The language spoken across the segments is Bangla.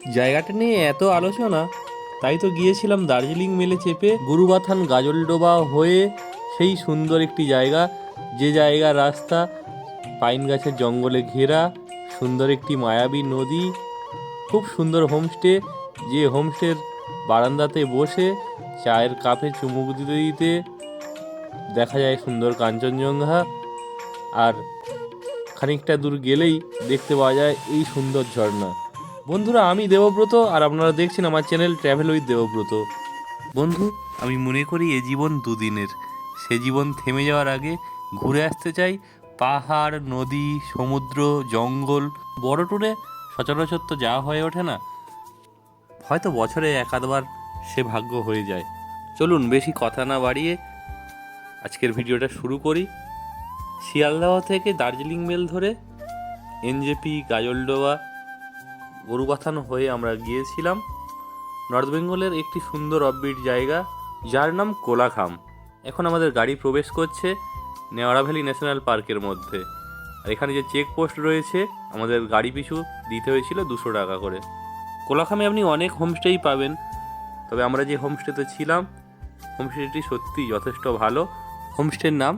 জায়গাটা নিয়ে এত আলোচনা? তাই তো গিয়েছিলাম দার্জিলিং মেলে চেপে গুরুবাথান গাজলডোবা হয়ে সেই সুন্দর একটি জায়গা। যে জায়গার রাস্তা, পাইন গাছের জঙ্গলে ঘেরা, সুন্দর একটি মায়াবী নদী, খুব সুন্দর হোমস্টে। যে হোমস্টের বারান্দাতে বসে চায়ের কাপে চুমুক দিতে দিতে দেখা যায় সুন্দর কাঞ্চনজঙ্ঘা। আর খানিকটা দূর গেলেই দেখতে পাওয়া যায় এই সুন্দর ঝর্ণা। বন্ধুরা, আমি দেবব্রত আর আপনারা দেখছেন আমার চ্যানেল ট্রাভেল উইথ দেবব্রত। বন্ধু, আমি মনে করি এ জীবন দুদিনের। সে জীবন থেমে যাওয়ার আগে ঘুরে আসতে চাই পাহাড়, নদী, সমুদ্র, জঙ্গল। বড় ট্যুরে সচরাচর তো যাওয়া হয়ে ওঠে না। হয়তো বছরে এক আধবার সে ভাগ্য হয়ে যায়। চলুন, বেশি কথা না বাড়িয়ে আজকের ভিডিওটা শুরু করি। শিয়ালদহ থেকে দার্জিলিং মেল ধরে এনজেপি, গাজলডোবা গরুবাথান হয়ে আমরা গিয়েছিলাম। নর্থ বেঙ্গলের একটি সুন্দর অববিট জায়গা, যার নাম কোলাখাম। এখন আমাদের গাড়ি প্রবেশ করছে নেওয়ারা ভ্যালি ন্যাশনাল পার্কের মধ্যে। আর এখানে যে চেক পোস্ট রয়েছে, আমাদের গাড়ি পিছু দিতে হয়েছিল দুশো টাকা করে। কোলাখামে আপনি অনেক হোমস্টেই পাবেন, তবে আমরা যে হোমস্টেতে ছিলাম হোমস্টেটি সত্যি যথেষ্ট ভালো। হোমস্টের নাম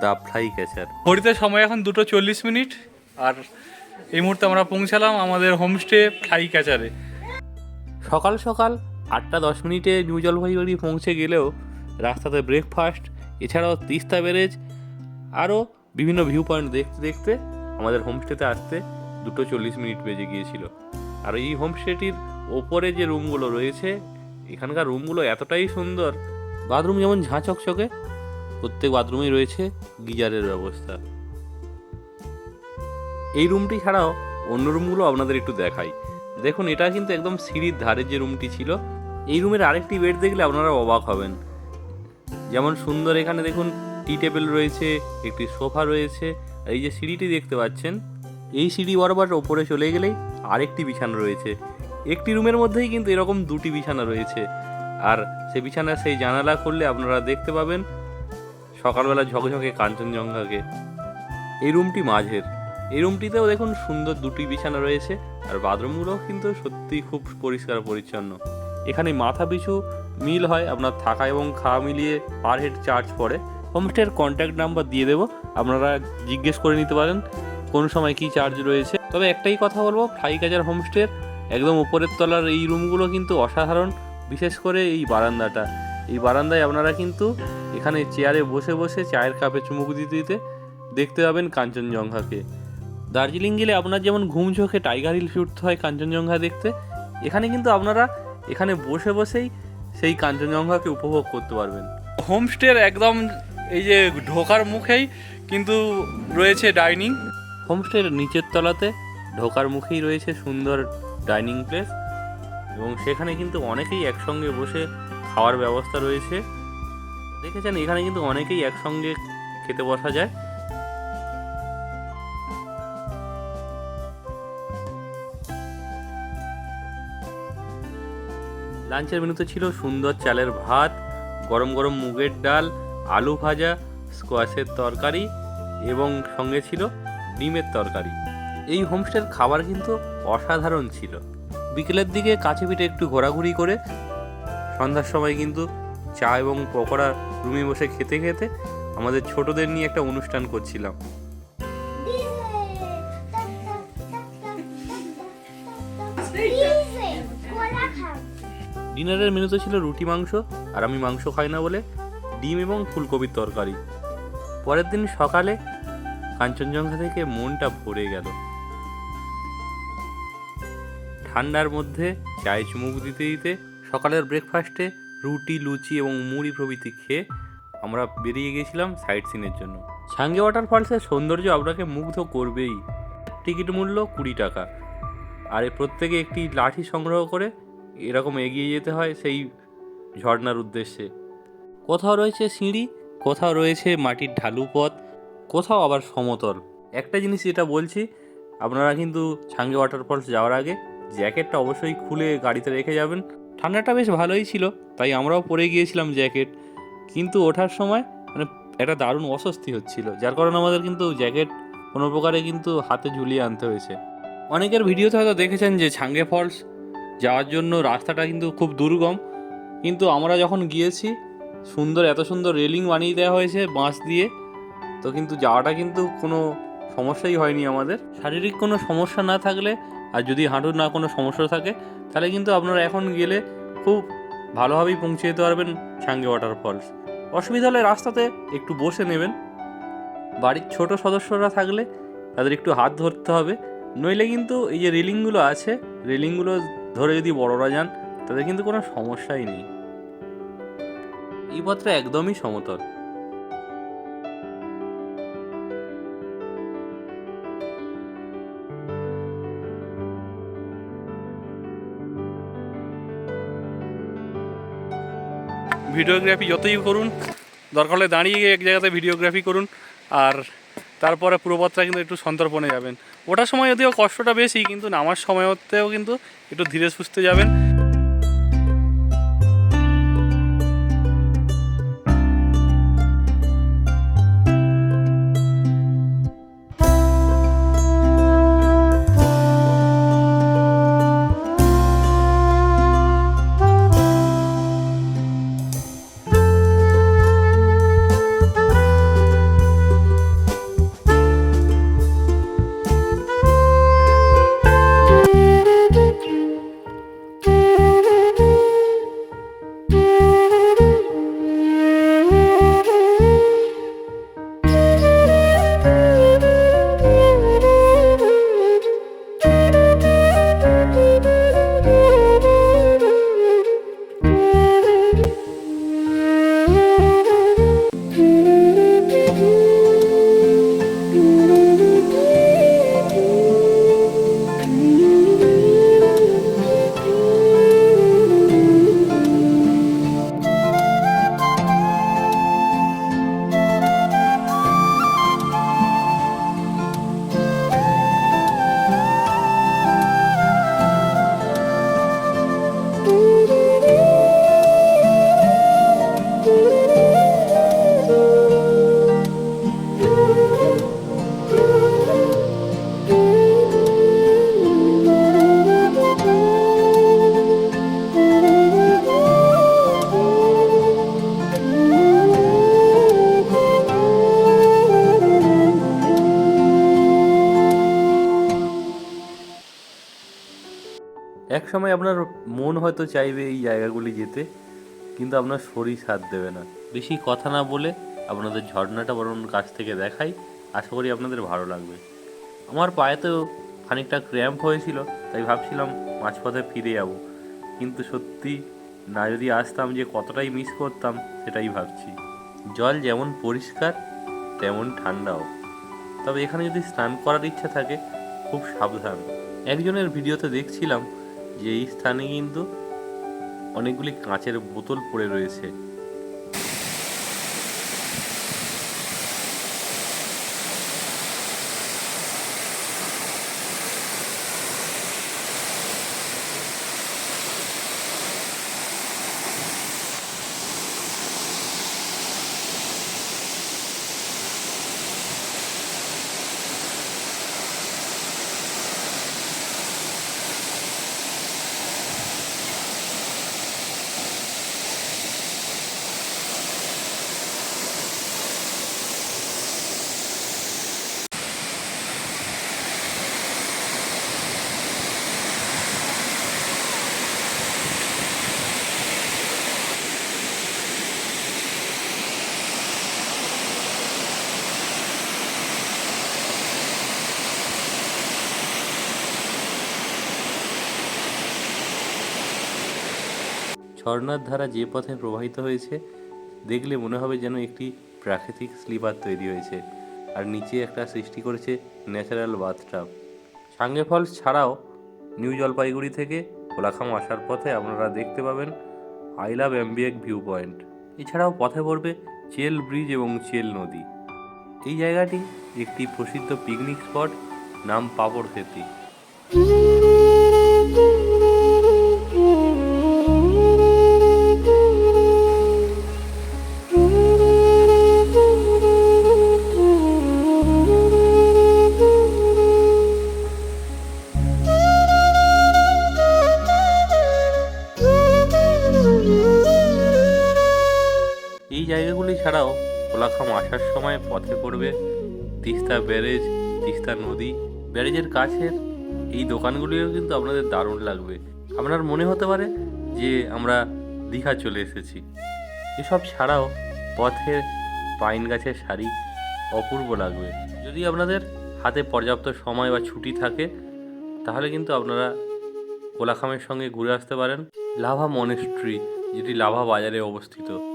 দ্য ফ্লাই ক্যাচার। ঘড়িতে সময় এখন দুটো চল্লিশ মিনিট, আর এই মুহূর্তে আমরা পৌঁছালাম আমাদের হোমস্টে ফ্লাই ক্যাচারে সকাল সকাল আটটা দশ মিনিটে নিউ জলপাইগুড়ি পৌঁছে গেলেও রাস্তাতে ব্রেকফাস্ট এছাড়াও তিস্তা ব্যারেজ, আরও বিভিন্ন ভিউ পয়েন্ট দেখতে দেখতে আমাদের হোমস্টেতে আসতে দুটো চল্লিশ মিনিট বেজে গিয়েছিল। আর এই হোমস্টেটির ওপরে যে রুমগুলো রয়েছে, এখানকার রুমগুলো এতটাই সুন্দর, বাথরুম যেমন ঝাঁ চকচকে প্রত্যেক বাথরুমেই রয়েছে গিজারের ব্যবস্থা। এই রুমটি ছাড়াও অন্য রুমগুলো আপনাদের একটু দেখাই। দেখুন, এটা কিন্তু একদম সিঁড়ির ধারে যে রুমটি ছিল, এই রুমের আরেকটি বেড দেখলে আপনারা অবাক হবেন। যেমন সুন্দর এখানে দেখুন, টি টেবিল রয়েছে, একটি সোফা রয়েছে এই যে সিঁড়িটি দেখতে পাচ্ছেন, এই সিঁড়ি বরাবর ওপরে চলে গেলেই আরেকটি বিছানা রয়েছে। একটি রুমের মধ্যেই কিন্তু এরকম দুটি বিছানা রয়েছে, আর সে বিছানা সেই জানালা করলে আপনারা দেখতে পাবেন সকালবেলা ঝকঝকে কাঞ্চনজঙ্ঘাকে। এই রুমটি মাঝের। এই রুমটিতেও দেখুন সুন্দর দুটি বিছানা রয়েছে, আর বাথরুমগুলো কিন্তু সত্যি খুব পরিষ্কার পরিচ্ছন্ন। এখানে মাথা পিছু মিল হয়, আপনার থাকা এবং খাওয়া মিলিয়ে পার হেড চার্জ পড়ে। হোমস্টের কন্ট্যাক্ট নাম্বার দিয়ে দেবো, আপনারা জিজ্ঞেস করে নিতে পারেন কোন সময় কি চার্জ রয়েছে। তবে একটাই কথা বলব ফ্লাই কাজার হোমস্টের একদম উপরের তলার এই রুমগুলো কিন্তু অসাধারণ, বিশেষ করে এই বারান্দাটা। এই বারান্দায় আপনারা কিন্তু এখানে চেয়ারে বসে বসে চায়ের কাপে চুমুক দিতে দিতে দেখতে পাবেন কাঞ্চনজঙ্ঘাকে। দার্জিলিং গেলে আপনার যেমন ঘুম চোখে টাইগার হিল উঠতে হয় কাঞ্চনজঙ্ঘা দেখতে এখানে কিন্তু আপনারা এখানে বসে বসেই সেই কাঞ্চনজঙ্ঘাকে উপভোগ করতে পারবেন। হোমস্টের একদম এই যে ঢোকার মুখেই কিন্তু রয়েছে ডাইনিং। হোমস্টের নিচের তলাতে ঢোকার মুখেই রয়েছে সুন্দর ডাইনিং প্লেস এবং সেখানে কিন্তু অনেকেই একসঙ্গে বসে খাওয়ার ব্যবস্থা রয়েছে। দেখেছেন এখানে কিন্তু অনেকেই একসঙ্গে খেতে বসা যায়। লাঞ্চের মেনুতে ছিল সুন্দর চালের ভাত, গরম গরম মুগের ডাল, আলু ভাজা স্কোয়াশের তরকারি এবং সঙ্গে ছিল ডিমের তরকারি। এই হোমস্টের খাবার কিন্তু অসাধারণ ছিল। বিকেলের দিকে কাছে পিঠে একটু ঘোরাঘুরি করে সন্ধ্যার সময় কিন্তু চা এবং পকোড়া রুমে বসে খেতে খেতে আমাদের ছোটদের নিয়ে একটা অনুষ্ঠান করছিলাম। ডিনারের মেনুতে ছিল রুটি, মাংস, আর আমি মাংস খাই না বলে ডিম এবং ফুলকপির তরকারি। পরের দিন সকালে কাঞ্চনজঙ্ঘা থেকে মনটা ভরে গেল। ঠান্ডার মধ্যে চায়ে চুমুক দিতে দিতে সকালের ব্রেকফাস্টে রুটি, লুচি এবং মুড়ি প্রভৃতি খেয়ে আমরা বেরিয়ে গিয়েছিলাম সাইট সিনের জন্য। সাঙ্গে ওয়াটারফলসের সৌন্দর্য আপনাকে মুগ্ধ করবেই। টিকিট মূল্য কুড়ি টাকা। আর প্রত্যেকে একটি লাঠি সংগ্রহ করে এরকম এগিয়ে যেতে হয় সেই ঝর্নার উদ্দেশ্যে। কোথাও রয়েছে সিঁড়ি, কোথাও রয়েছে মাটির ঢালু পথ, কোথাও আবার সমতল। একটা জিনিস যেটা বলছি, আপনারা কিন্তু ছাঙ্গে ওয়াটারফলস যাওয়ার আগে জ্যাকেটটা অবশ্যই খুলে গাড়িতে রেখে যাবেন। ঠান্ডাটা বেশ ভালোই ছিল, তাই আমরাও পরে গিয়েছিলাম জ্যাকেট। কিন্তু ওঠার সময় মানে একটা দারুণ অস্বস্তি হচ্ছিল, যার কারণে আমাদের কিন্তু জ্যাকেট কোনো প্রকারে কিন্তু হাতে ঝুলিয়ে আনতে হয়েছে। অনেকের ভিডিওতে হয়তো দেখেছেন যে ছাঙ্গে ফলস যাওয়ার জন্য রাস্তাটা কিন্তু খুব দুর্গম। কিন্তু আমরা যখন গিয়েছি, সুন্দর, এত সুন্দর রেলিং বানিয়ে দেওয়া হয়েছে বাঁশ দিয়ে, তো কিন্তু যাওয়াটা কিন্তু কোনো সমস্যাই হয়নি আমাদের। শারীরিক কোনো সমস্যা না থাকলে, আর যদি হাঁটুর না কোনো সমস্যা থাকে, তাহলে কিন্তু আপনারা এখন গেলে খুব ভালোভাবেই পৌঁছে যেতে পারবেন সাঙ্গে ওয়াটারফলস অসুবিধা হলে রাস্তাতে একটু বসে নেবেন। বাড়ির ছোট সদস্যরা থাকলে তাদের একটু হাত ধরতে হবে। নইলে কিন্তু এই যে রেলিংগুলো আছে, রেলিংগুলো ধরে যদি বড়রা যান, তাদের কিন্তু কোনো সমস্যাই নেই। এই পথটা একদমই সমতল। ভিডিওগ্রাফি যতই করুন, দরকার হলে দাঁড়িয়ে এক জায়গাতে ভিডিওগ্রাফি করুন, আর তারপরে পুরো পথটা কিন্তু একটু সন্তর্পণে যাবেন। ওটার সময় যদিও কষ্টটা বেশি, কিন্তু নামার সময়তেও কিন্তু একটু ধীরে সুস্থে যাবেন। হয়তো চাইবে এই জায়গাগুলি যেতে, কিন্তু আপনার শরীর সাথ দেবে না। বেশি কথা না বলে আপনাদের ঝর্ণাটা বরং কাছ থেকে দেখাই, আশা করি আপনাদের ভালো লাগবে। আমার পায়েতেও খানিকটা ক্র্যাম্প হয়েছিল, তাই ভাবছিলাম মাঝপথে ফিরে যাব। কিন্তু সত্যি না যদি আসতাম যে কতটাই মিস করতাম, সেটাই ভাবছি। জল যেমন পরিষ্কার, তেমন ঠান্ডাও। তবে এখানে যদি স্নান করার ইচ্ছা থাকে, খুব সাবধান। একজনের ভিডিওতে দেখছিলাম যে এই স্থানে কিন্তু অনেকগুলি কাঁচের বোতল পড়ে রয়েছে। ঝর্ণার ধারা যে পথে প্রবাহিত হয়েছে, দেখলে মনে হবে যেন একটি প্রাকৃতিক স্লিপার তৈরি হয়েছে আর নিচে একটা সৃষ্টি করেছে ন্যাচারাল বাথটাব। সাঙ্গে ফলস ছাড়াও নিউ জলপাইগুড়ি থেকে কোলাখাম আসার পথে আপনারা দেখতে পাবেন I love Ambiok view point. এছাড়াও পথে পড়বে চেল ব্রিজ এবং চেল নদী। এই জায়গাটি একটি প্রসিদ্ধ পিকনিক স্পট, নাম পাপড় খেতি। তিস্তা ব্যারেজ, তিস্তা নদী। ব্যারেজের কাছের এই দোকানগুলিও কিন্তু আপনাদের দারুণ লাগবে। আপনার মনে হতে পারে যে আমরা দীঘা চলে এসেছি। এসব ছাড়াও পথে পাইন গাছের সারি অপূর্ব লাগবে। যদি আপনাদের হাতে পর্যাপ্ত সময় বা ছুটি থাকে, তাহলে কিন্তু আপনারা কোলাখামের সঙ্গে ঘুরে আসতে পারেন। লাভা মনেস্ট্রি, যেটি লাভা বাজারে অবস্থিত।